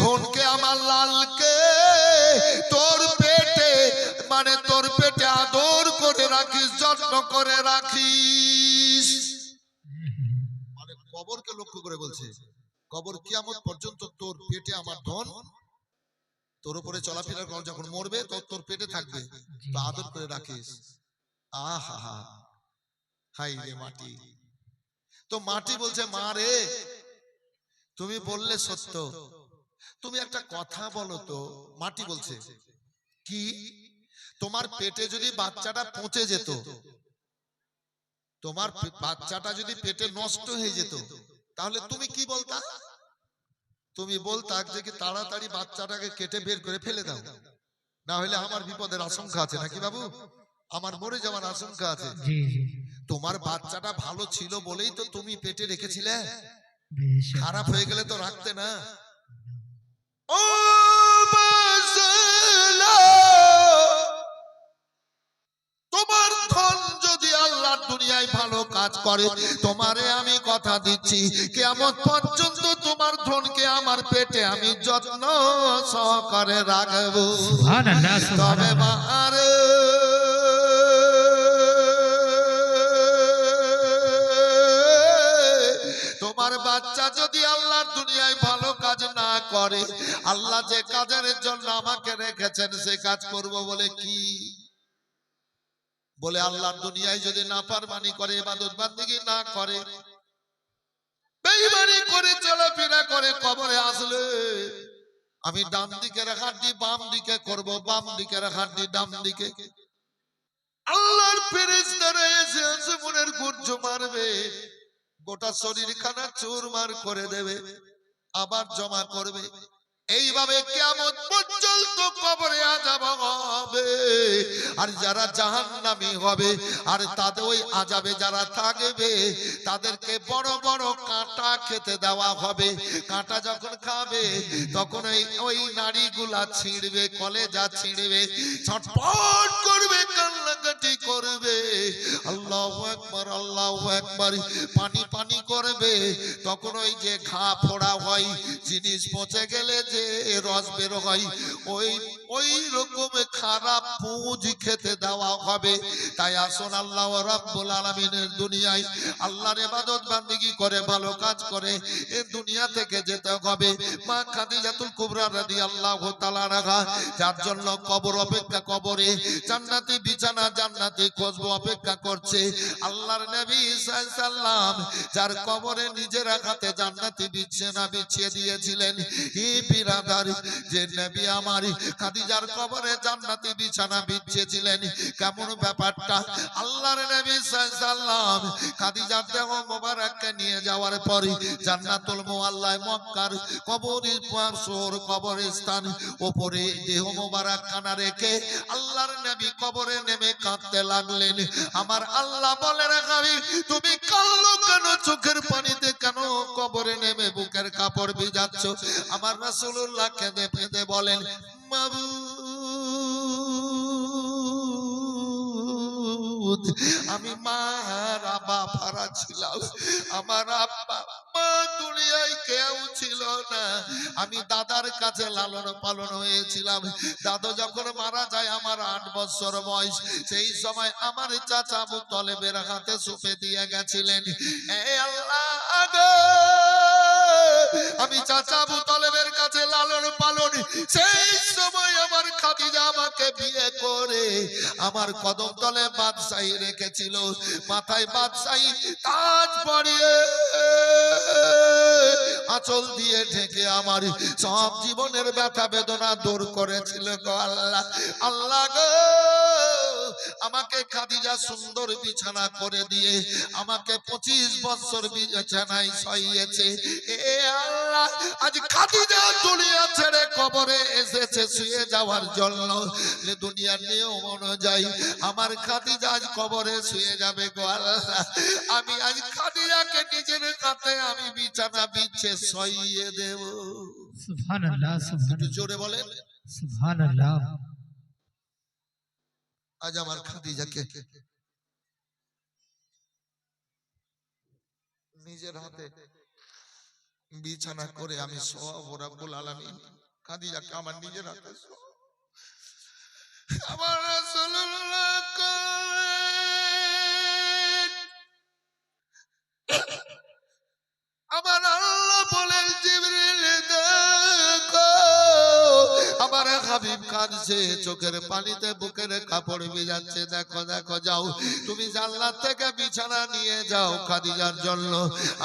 ধনকে আমার লালকে তোর পেটে মানে তোর পেটে আদর করে রাখিস, যত্ন করে রাখিস। মানে কবরকে লক্ষ্য করে বলছে, কবর কিয়ামত পর্যন্ত তোর পেটে আমার ধন, তোর উপরে চলাফেরা কর, যখন মরবে, তো তোর পেটে থাকবে আদর করে রাখিস। আহা হাই রে মাটি। তো মাটি বলছে, মা রে, তুমি বললে সত্য তুমি একটা কথা বলো তো মাটি বলছে। কি? তোমার পেটে যদি বাচ্চাটা পচে যেত তোমার বাচ্চাটা যদি পেটে নষ্ট হয়ে যেত তাহলে তুমি কি বলতা? তুমি বলতা যে কি তাড়াতাড়ি বাচ্চাটাকে কেটে বের করে ফেলে দাও। না হলে আমার বিপদের আশঙ্কা আছে নাকি বাবু? আমার মরে যাওয়ার আশঙ্কা আছে। জি জি। তোমার বাচ্চাটা ভালো ছিল বলেই তো তুমি পেটে রেখেছিলে। খারাপ হয়ে গেলে তো রাখতে না। তোমার ধন যদি আল্লাহর দুনিয়ায় ভালো কাজ করে তোমারে আমি কথা দিচ্ছি কেমন পর্যন্ত তোমার ধনকে আমার পেটে আমি যত্ন সহকারে রাখব। তবে মারে বাচ্চা যদি আল্লাহর দুনিয়ায় ভালো কাজ না করে, আল্লাহ যে কাজের জন্য আমাকে রেখেছেন সে কাজ করব বলে কি? বলে আল্লাহর দুনিয়ায় যদি না পারমানি করে, ইবাদত বান্দিগি না করে বেইমানি করে করে, কবরে আসলে আমি ডান দিকের হাড্ডি বাম দিকে করব, বাম দিকের হাড্ডি ডান দিকে। আল্লাহর ফেরেশতারা এসে এসে মনের গুর্জ মারবে গোটা শরীর খানা চুরমার করে দেবে, আবার জমা করবে। এইভাবে কেমন পর্যন্ত কবরে আজাব হবে। আর যারা জাহান্নামী হবে, আর তাদের ওই আজাবে যারা থাকবে, তাদেরকে বড় বড় কাঁটা খেতে দেওয়া হবে। কাঁটা যখন খাবে, তখন ওই ওই নাড়িগুলা ছিঁড়বে, কলেজা ছিঁড়বে ছটপট করবে করবে। আল্লাহ একবার আল্লাহ একবার পানি পানি করবে। তখন ওই যে ঘা ফোড়া হয়, জিনিস পচে গেলে যে রস বেরো হয় ওই খারাপ খেতে দেওয়া হবে। তাই আসুন আল্লাহ আল্লাহর ভালো কাজ করে দুনিয়া থেকে হবে। যার জন্য কবর অপেক্ষা কবরে, জান্নাতি বিছানা, জান্নাতি খুঁজবো অপেক্ষা করছে। আল্লাহর নবী যার কবরে নিজের হাতে জান্নাতি বিছানা বিছিয়ে দিয়েছিলেন। যে নবী আমার খাদিজার কবরে জান্নাতি বিছানা বিছিয়েছিলেন। কেমন ব্যাপারটা? আল্লাহর নবী সাল্লাম খাদিজার দেহ মোবারককে নিয়ে যাওয়ার পরে জান্নাতুল মুআল্লায় মক্কার কবর শহর কবরস্থান ওপরে দেহ মোবারক খানা রেখে আল্লাহর নবী কবরে নেমে কাঁদতে লাগলেন। আমার আল্লাহ বলে রাখাবি তুমি কাল্লো কেন? চোখের পানিতে কেন কবরে নেমে বুকের কাপড় ভিজাচ্ছ? আমার রাসূলুল্লাহ কেঁদে কেঁদে বলেন আমি মার ফারা ছিলাম। আমার আব্বা মা দুনিয়ায় কেউ ছিল না। আমি দাদার কাছে লালন পালন হয়েছিলাম। দাদু যখন মারা যায়, আমার আট বছর বয়স। সেই সময় আমার চাচা আবু তলেবের হাতে সুপে দিয়ে গেছিলেন। এ আল্লাহ আমি চাচা আবু তলেবের কাছে লালন পালন সেই সময় আমার খাদিজা আমাকে বিয়ে করে। আমার কদম তলে বাদশাহী রেখেছিল। মাথায় বাদশাহী তাজ পরিয়ে আঁচল দিয়ে ঢেকে আমার সব জীবনের ব্যথা বেদনা দূর করেছিল গো আল্লাহ। আল্লাহ গো। আমাকে খাদিজা সুন্দর বিছানা করে দিয়ে আমাকে পঁচিশ বছর বিছানায় সইয়েছে এ আল্লাহ আজ খাদিজা দুনিয়া ছেড়ে কবরে এসেছে শুয়ে যাওয়ার জন্য। যে দুনিয়ার নিয়ম অনুযায়ী আমার খাদিজা আজ কবরে শুয়ে যাবে গো আল্লাহ। আমি আজ খাদিজাকে নিজের কাছে আমি বিছানা বিচ্ছে সইয়ে দেব। সুবহানাল্লাহ সুবহানাল্লাহ। জোরে বলেন। সুবহানাল্লাহ। আজ আমার খাদিজাকে নিজের হাতে বিছানা করে আমি সব রাব্বুল আলামিন, খাদিজাকে আমার নিজের হাতে আমার হাবিব কাঁদছে চোখের পানিতে বুকের কাপড় ভিজাচ্ছে। দেখো দেখো যাও তুমি জান্নাত থেকে বিছানা নিয়ে যাও খাদিজার জন্য।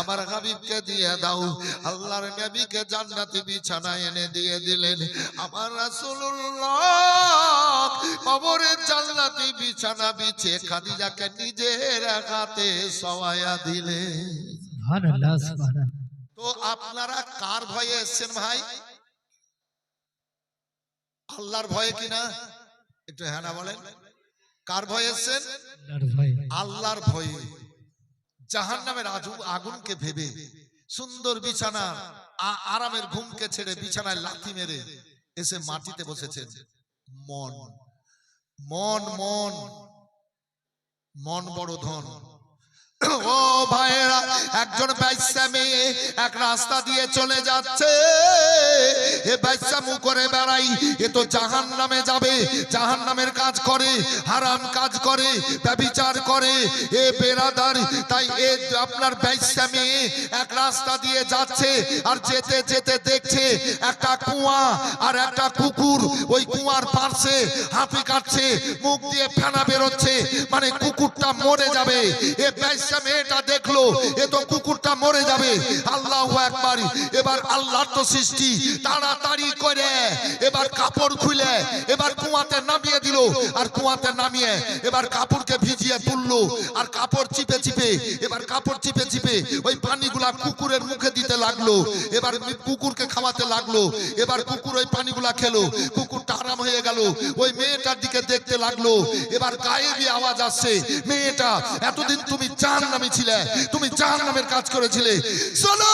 আমার হাবিবকে দিয়ে দাও। আল্লাহর নবীকে জান্নাতি বিছানা এনে দিয়ে দিলেন। আমার রাসূলুল্লাহ কবরের জান্নাতি বিছানা বিছে খাদিজাকে নিজের হাতে সওয়ায়া দিলেন। সুবহানাল্লাহ সুবহানাল্লাহ। তো আপনারা কার ভয়ে এসছেন ভাই? আল্লাহর ভয়ে কিনা? একটু হ্যাঁ না বলেন। কার ভয়ে এসছেন? আল্লাহর ভয়ে। জাহান নামের আগুনকে ভেবে সুন্দর বিছানা আরামের ঘুমকে ছেড়ে বিছানায় লাথি মেরে এসে মাটিতে বসেছেন। মন। মন মন। মন বড় ধন। ও ভাইয়েরা, একজন বাইসা মেয়ে এক রাস্তা দিয়ে চলে যাচ্ছে। এ বাইসা মু করে বেড়াই, এ তো জাহান নামে যাবে জাহান নামের কাজ করে, হারাম কাজ করে, ব্যবিচার করে। এ বেরাদার, তাই এ আপনার বাইসা মেয়ে এক রাস্তা দিয়ে যাচ্ছে আর যেতে যেতে দেখছে একটা কুয়া আর একটা কুকুর ওই কুয়ার পার্শ্বে হাঁপি কাটছে, মুখ দিয়ে ফেনা বেরোচ্ছে মানে কুকুরটা মরে যাবে। এ বাইসা মেয়েটা দেখল, এ তো কুকুরটা মরে যাবে। আল্লাহ একবার এবার আল্লাহর তো সৃষ্টি, তাড়াতাড়ি করে। এবার কাপড় খুলে, এবার কুয়াতে নামিয়ে দিল, আর কুয়াতে নামিয়ে এবার কাপড়কে ভিজিয়ে তুললো, আর কাপড় চিপে চিপে, এবার কাপড় চিপে চিপে ওই পানিগুলা কুকুরের মুখে দিতে লাগল, এবার কুকুরকে খাওয়াতে লাগল, এবার কুকুর ওই পানিগুলা খেলো, কুকুরটা আরাম হয়ে গেল, ওই মেয়েটার দিকে দেখতে লাগল, এবার গায়ে দিয়ে আওয়াজ আসছে, মেয়েটা, এতদিন তুমি চান নামে ছিলে। তুমি জাহান নামের কাজ করেছিলে। চলো!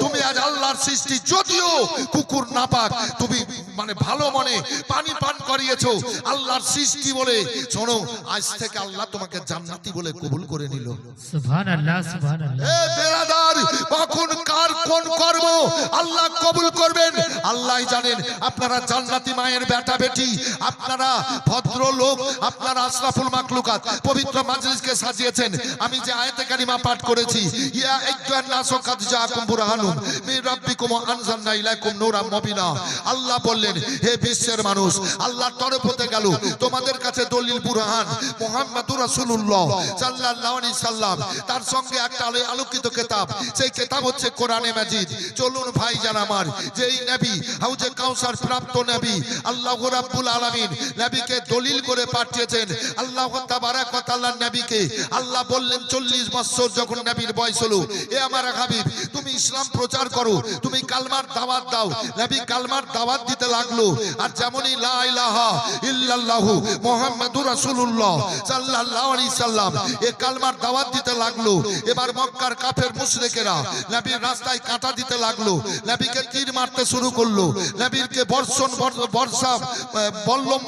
তুমি আজ আল্লাহর সৃষ্টি, যদিও কুকুর নাপাক, তুমি মানে ভালো মনে পানি পান করিয়েছো। আল্লাহর সৃষ্টি বলে। শোনো আজ থেকে আল্লাহ তোমাকে জান্নাতি বলে কবুল করে নিল। সুবহানাল্লাহ সুবহানাল্লাহ। এ বেরাদার কখন কার কোন কর্ম আল্লাহ কবুল করবেন? আল্লাহ জানেন আপনারা জান্নাতি মায়ের বেটা বেটি আপনারা ভদ্র লোক আপনারা আশরাফুল মাকলুকাত পবিত্র মাজলিসকে সাজিয়েছেন। আমি যে আয়াতে কারিমা পাঠ করেছি ইয়া আইয়ুহান নাসু কাদ জাআকুম বুরহানুন মির রাব্বিকুম আনজালনা ইলাইকুম নূরাম মুবিনা। আল্লাহ বললেন হে বিশ্বের মানুষ, আল্লাহর তরফ হতে গেল। তোমাদের কাছে দলিল বুরহান, মুহাম্মাদুর রাসূলুল্লাহ সাল্লাল্লাহু আলাইহি সাল্লাম। তার সঙ্গে একটা আলো- আলোকিত কিতাব। সেই কিতাব হচ্ছে কোরআনে মাজিদ। চলুন ভাই জান আমার, যেই নবী, হাউজে কাউসার প্রাপ্ত নবী, আল্লাহ রাব্বুল আলামিন নবীকে দলিল করে পাঠিয়েছেন। আল্লাহ তাবারাক ওয়া তাআলার নবীকে। আল্লাহ বললেন 40 বছর যখন নবীর বয়স হলো, এ আমার হাবিব, তুমি ইসলাম প্রচার করো, তুমি কালমার দাওয়াত দাও। নবী কালমার দাওয়াত দিতে লাগল। আর যেমনই লা ইলাহা ইল্লাল্লাহু মুহাম্মাদুর রাসূলুল্লাহ সাল্লাল্লাহু আলাইহি সাল্লাম, এ কালমার দাওয়াত দিতে লাগল। এবার মক্কার কাফের মুশরিকেরা নবীর রাস্তায় কাঁটা দিতে লাগল। নবীকে তীর মারতে শুরু করল। নবীরকে বর্ষণ, বর্ষা বল্লম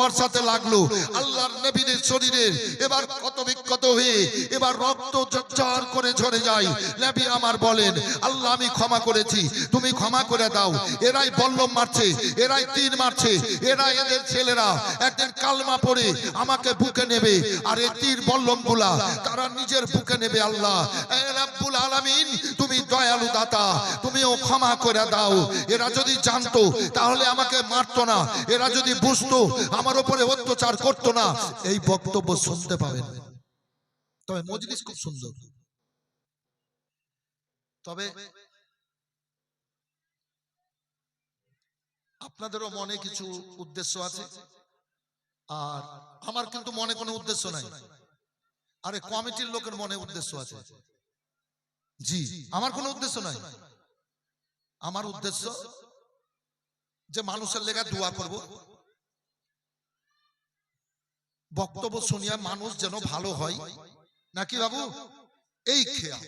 বর্ষাতে লাগল। আল্লাহর নবীর শরীরে এবার কত বিক্ষত হয়ে এবার রক্ত ঝরঝর করে ঝরে যায়। নবী আমার বলেন, আল্লাহ, আমি ক্ষমা করেছি। তুমি ক্ষমা করে দাও। এরাই বল্লম মারছে, এরাই তীর মারছে এরা এদের ছেলেরা। একদিন কালমা পড়ে আমাকে বুকে নেবে, আর এই তীর বল্লমগুলা তারা নিজের বুকে নেবে আল্লাহ। আলামিন, তুমি দয়ালু দাতা, তুমিও ক্ষমা করে দাও। এরা যদি জানতো, তাহলে আমাকে মারতো না। এরা যদি বুঝতো, আমার উপরে অত্যাচার করতো না। এই বক্তব্য শুনতে পাবেন। তবে মজলিস খুব সুন্দর। তবে আপনাদেরও মনে কিছু উদ্দেশ্য আছে? আর আমার কিন্তু মনে কোনো উদ্দেশ্য নাই। আরে কমিটির লোকের মনে উদ্দেশ্য আছে। জি, আমার কোনো উদ্দেশ্য নাই। আমার উদ্দেশ্য যে মানুষের লেগা দোয়া করব। বক্তব্য শুনিয়া মানুষ যেন ভালো হয়। নাকি বাবু? এই খেয়া